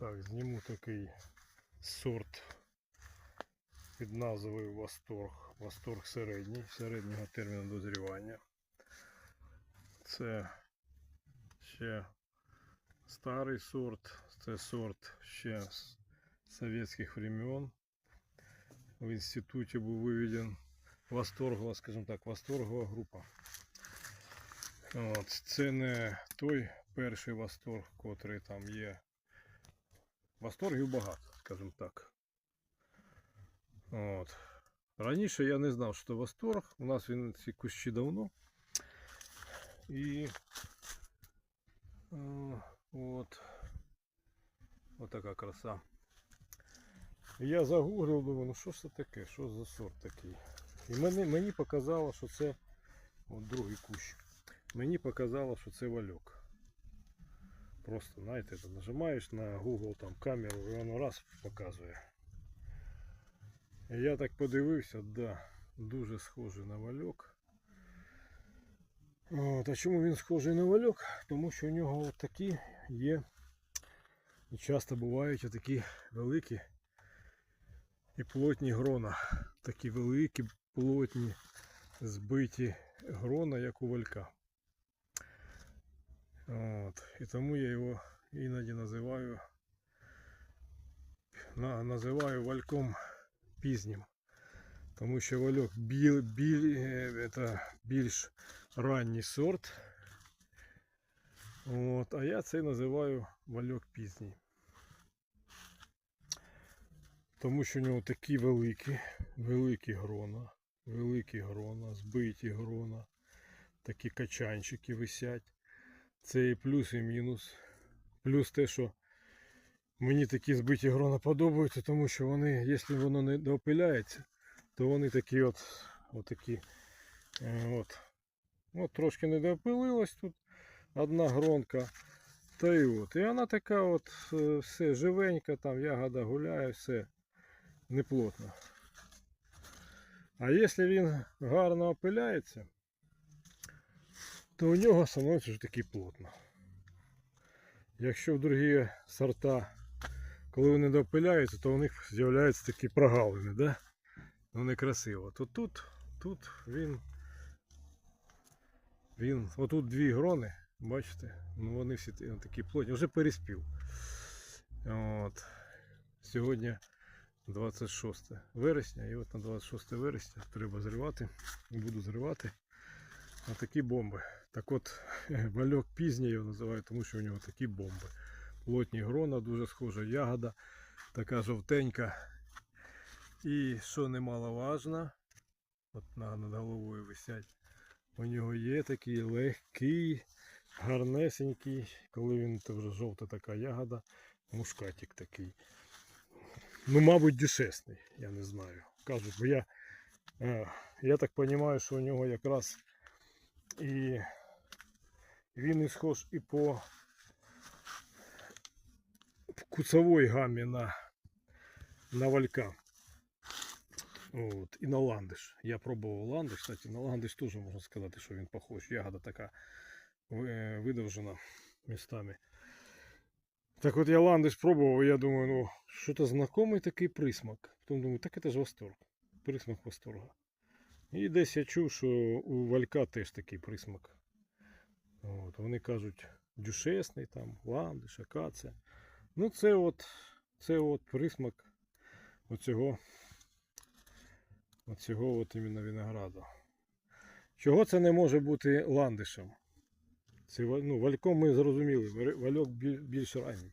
Так, зніму такий сорт під назвою Восторг. Восторг середній, середнього терміну дозрівання. Це ще старий сорт, це сорт ще з совєтських времен. В інституті був виведен восторгова, скажімо так, восторгова група. От, це не той перший восторг, котрий там є. Восторгів багато, скажімо так. От. Раніше я не знав, що восторг. У нас він ці кущі давно. І е, от. От така краса. Я загуглив, думаю, ну що ж це таке, що за сорт такий. І мені, мені показало, що це от другий кущ. Мені показало, що це вальок. Просто, знаєте, нажимаєш на Google там камеру і воно раз показує. Я так подивився, да, дуже схожий на вальок. От, а чому він схожий на вальок? Тому що у нього от такі є. І часто бувають такі великі і плотні грона. Такі великі, плотні, збиті грона, як у валька. От. І тому я його іноді називаю на, називаю вальком пізнім. Тому що вальок біль, біль, е, це більш ранній сорт. От, а я це називаю вальок пізній. Тому що у нього такі великі, великі грона, великі грона, збиті грона, такі качанчики висять. Це і плюс, і мінус. Плюс те, що мені такі збиті грона подобаються, тому що вони, якщо воно не допиляється, то вони такі от, такі, е, от, от трошки не допилилось тут одна гронка. Та і от. І вона така от е, все живенька, там ягода гуляє, все неплотно. А якщо він гарно опиляється, то у нього становиться вже таки плотно. Якщо в другі сорта, коли вони допиляються, то у них з'являються такі прогалини, да? Вони красиво. То тут, тут він, він, отут дві грони, бачите, ну вони всі такі плотні, вже переспів. От. Сьогодні 26 вересня, і от на 26 вересня треба зривати, буду зривати. А такі бомби. Так от вальок пізній його називають, тому що у нього такі бомби. Плотні грона, дуже схожа ягода, така жовтенька. І що немаловажно, от над головою висять, у нього є такий легкий, гарнесенький, коли він вже жовта така ягода, мушкатик такий. Ну, мабуть, дешесний, я не знаю. Кажуть, бо я, е, я так розумію, що у нього якраз і він і схож і по куцевой гамі на, на валька. От, і на ландиш. Я пробував ландиш, кстати, на ландиш теж можна сказати, що він похож. Ягода така е, видовжена містами. Так от я ландиш пробував, я думаю, ну, що то знайомий такий присмак. Потім думаю, так це ж восторг. Присмак восторга. І десь я чув, що у валька теж такий присмак. От, вони кажуть, дюшесний, там, ландиш, акація. Ну, це от, це от присмак оцього, оцього от іменно винограду. Чого це не може бути ландишем? Це, ну, вальком ми зрозуміли, вальок більш ранній.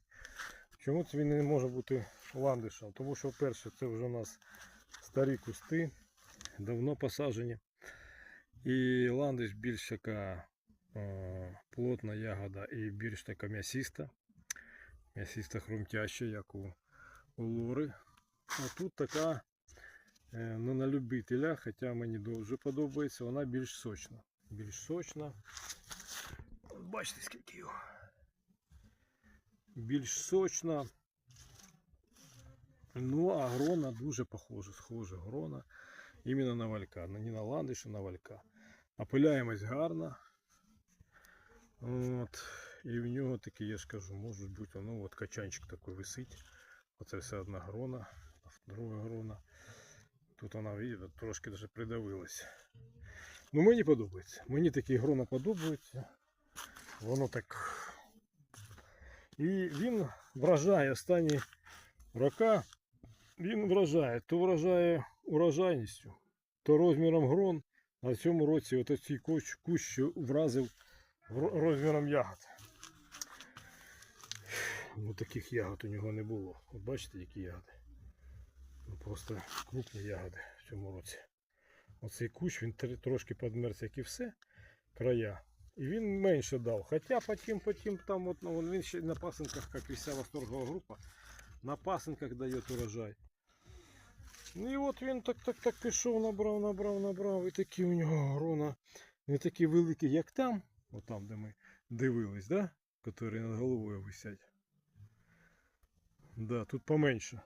Чому це він не може бути ландишем? Тому що, перше, це вже у нас старі кусти, давно посаджені. І ландиш більш така е, плотна ягода і більш така м'ясиста. М'ясиста хрумтяща, як у, у лори. А тут така е, ну, на любителя, хоча мені дуже подобається, вона більш сочна. Більш сочна. Бачите, скільки його. Більш сочна. Ну, а грона дуже похожа, схожа грона. Іменно на валька. Не на ландиш, а на валька. Опиляємось гарно. От. і в нього такі, я ж кажу, може бути, воно от качанчик такий висить. Оце все одна грона, друга грона. Тут вона, видите, трошки даже придавилась. Ну мені подобається. Мені такі грона подобаються. Воно так. І він вражає останні роки. Він вражає, то вражає урожайністю, то розміром грон. А в цьому році от цей кущ, вразив розміром ягод. Ну таких ягод у нього не було. От бачите, які ягоди? Ну, просто крупні ягоди в цьому році. Оцей кущ він трошки подмерз, як і все, края. І він менше дав. Хоча потім, потім там от, ну, він ще на пасинках, як вся восторгова група, на пасинках дає урожай. Ну і от він так так так пішов, набрав, набрав, набрав. І такі у нього грона не такі великі, як там, от там, де ми дивились, да? які над головою висять. Да, тут поменше.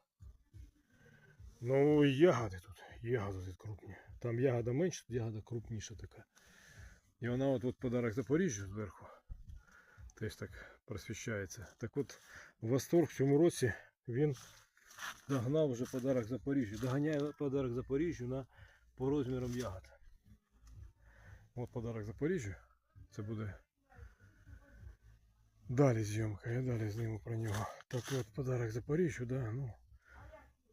Ну, ягоди тут. Ягоди тут крупні. Там ягода менша, тут ягода крупніша така. І вона от, от подарок Запоріжжю зверху. Теж так просвіщається. Так от восторг в цьому році він догнав вже подарок Запоріжжю. Доганяє подарок Запоріжжю на, по розмірам ягод. От подарок Запоріжжю. Це буде далі зйомка. Я далі зніму про нього. Так от подарок Запоріжжю, да, ну.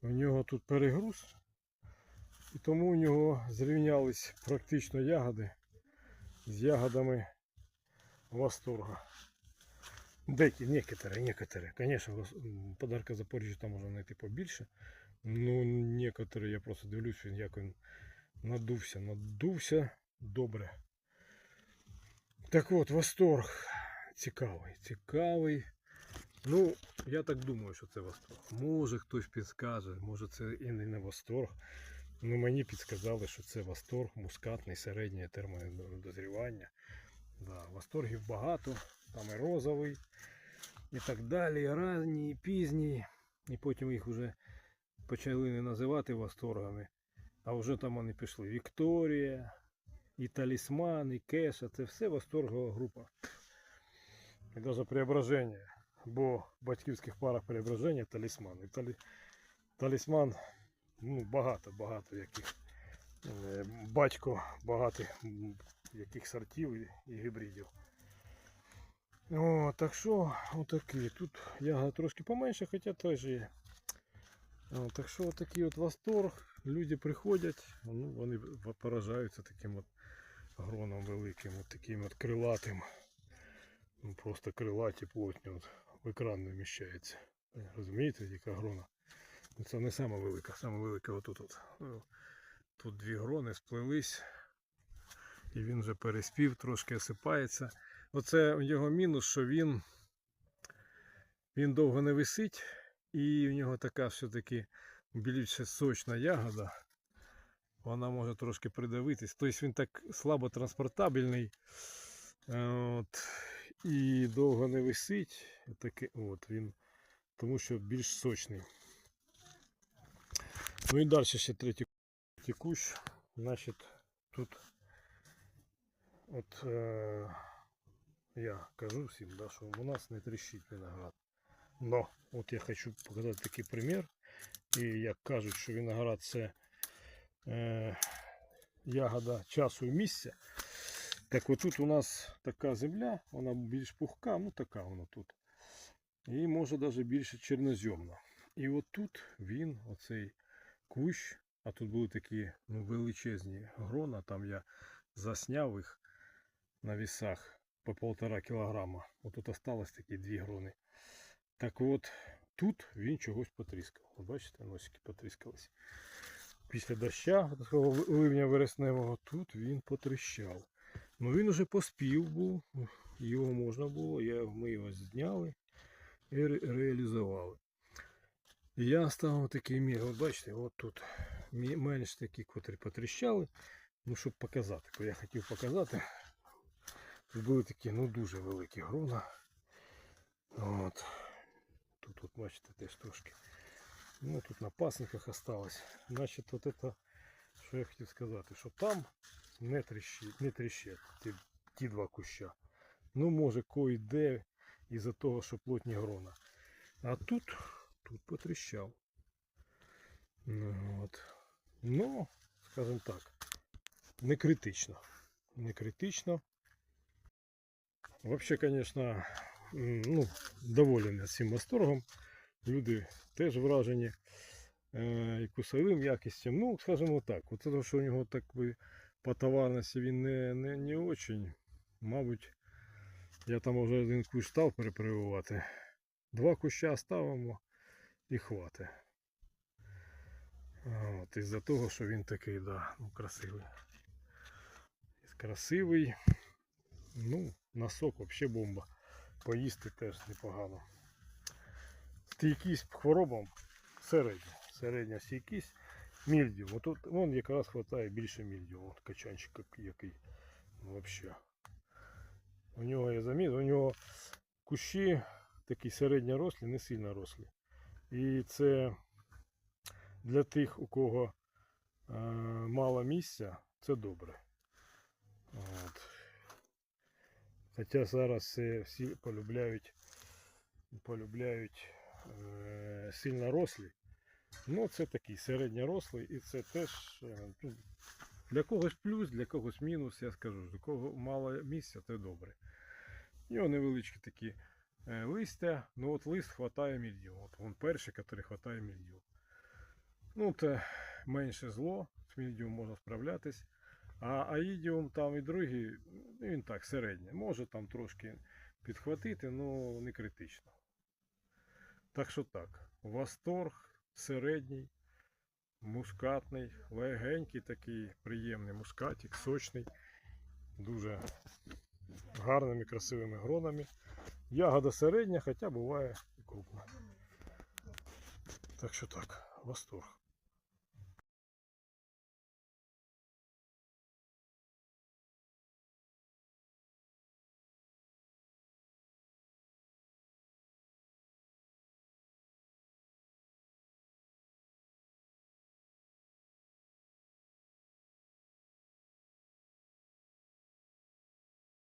У нього тут перегруз. І тому у нього зрівнялись практично ягоди з ягодами восторга. Деякі, некоторые, некоторые. Конечно, вос- м, подарка Запоріжжя там можна знайти побільше. Ну, некоторые, я просто дивлюсь, він як він надувся, надувся добре. Так от, восторг. Цікавий, цікавий. Ну, я так думаю, що це восторг. Може хтось підскаже, може це і не не восторг. Ну, мені підсказали, що це восторг, мускатний, середнє термодозрівання. Да, восторгів багато, там і розовий, і так далі, і ранній, і пізній. І потім їх вже почали не називати восторгами, а вже там вони пішли. Вікторія, і талісман, і кеша це все восторгова група. І навіть преображення. Бо в батьківських парах преображення талісман. І талі... талісман ну, багато, багато яких. Е, Батько багато яких сортів і гібридів. О, так що, отакі. Тут ягода трошки поменше, хоча теж є. О, так що отакий от восторг. Люди приходять, ну, вони поражаються таким от гроном великим, от таким от крилатим. Ну, просто крилаті плотні от, в екран не вміщається. Розумієте, яка грона? Ну, Це не сама велика, сама велика отут. От. Тут дві грони сплелись. І він вже переспів, трошки осипається. Оце його мінус, що він, він довго не висить, і в нього така все-таки більше сочна ягода. Вона може трошки придавитись. Тобто він так слабо транспортабельний. От, і довго не висить. Таке, от він, тому що більш сочний. Ну і далі ще третій кущ. Значить, тут от е, я кажу всім, да, що у нас не тріщить виноград. Но от я хочу показати такий примір. І як кажуть, що виноград це е, ягода часу і місця. Так от тут у нас така земля, вона більш пухка, ну така вона тут. І може навіть більше чорноземна. І от тут він, оцей кущ, а тут були такі ну, величезні грона, там я засняв їх на вісах по полтора кілограма. От тут осталось такі дві грони. Так от, тут він чогось потріскав. От бачите, носики потріскались. Після доща, такого ливня вересневого, тут він потріщав. Ну він уже поспів був, його можна було, я, ми його зняли і ре- реалізували. І я ставив такий мір, от бачите, от тут менш такі, котрі потріщали, ну щоб показати, я хотів показати. Тут були такі, ну дуже великі грона. От. Тут, от, бачите, теж трошки. Ну тут на пасинках осталось. Значить, от это, що я хотів сказати, що там не тріщить, не тріщать ті, ті два куща. Ну, може, кой-де із-за того, що плотні грона. А тут, тут потріщав. Ну, от. Ну, скажімо так, не критично. Не критично. Вообще, конечно, ну, доволен цим восторгом. Люди теж вражені е, і кусовим якістям. Ну, скажімо так, от того, що у нього так би по товарності він не, не, не очень. Мабуть, я там вже один кущ став перепрививати. Два куща ставимо і хватить. От, із-за того, що він такий, да, ну, красивий. Красивий. Ну, носок взагалі бомба. Поїсти теж непогано. Стійкість хворобам середня. Середня стійкість. Мільдіум. Тут вон якраз вистачає більше мільдіум. От качанчик який. Взагалі. У нього я замітив, у нього кущі такі середньорослі, не сильно рослі. І це для тих, у кого е, мало місця, це добре. От. Хоча зараз всі полюбляють, полюбляють е, сильно рослі. Ну, це такий середньорослий і це теж е, ну, для когось плюс, для когось мінус, я скажу. Для кого мало місця, це добре. У нього невеличкі такі е, листя, ну от лист хватає мільйон. От він перший, який хватає мільйон. Ну, це менше зло, з мільйом можна справлятись. А аїдіум там і другий, ну, він так, середній. Може там трошки підхватити, але не критично. Так що так, восторг середній, мускатний, легенький такий, приємний мускатик, сочний, дуже гарними, красивими гронами. Ягода середня, хоча буває і крупна. Так що так, восторг.